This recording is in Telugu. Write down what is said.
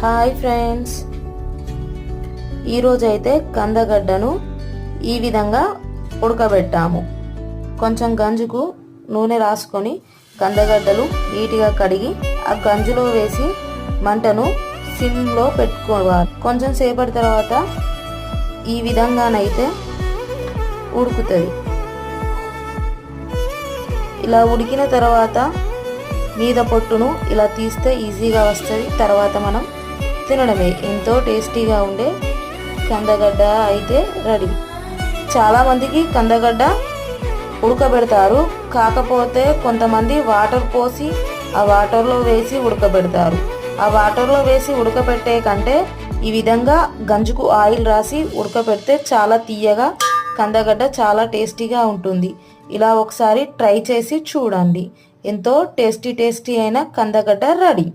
Hi friends. ఈరోజైతే కందగడ్డను ఈ విధంగా ఉడకబెట్టాము. కొంచెం గంజుకు నూనె రాసుకొని కందగడ్డలు నీట్గా కడిగి ఆ గంజులో వేసి మంటను సిమ్లో పెట్టుకోవాలి. కొంచెం సేపటి తర్వాత ఈ విధంగానైతే ఉడుకుతుంది. ఇలా ఉడికిన తర్వాత మీద పొట్టును ఇలా తీస్తే ఈజీగా వస్తుంది. తర్వాత మనం తినడమే. ఎంతో టేస్టీగా ఉండే కందగడ్డ అయితే రెడీ. చాలామందికి కందగడ్డ ఉడకబెడతారు. కాకపోతే కొంతమంది వాటర్ పోసి ఆ వాటర్లో వేసి ఉడకబెడతారు. ఆ వాటర్లో వేసి ఉడకబెట్టే కంటే ఈ విధంగా గంజుకు ఆయిల్ రాసి ఉడకబెడితే చాలా తీయగా కందగడ్డ చాలా టేస్టీగా ఉంటుంది. ఇలా ఒకసారి ట్రై చేసి చూడండి. ఎంతో టేస్టీ టేస్టీ అయిన కందగడ్డ రెడీ.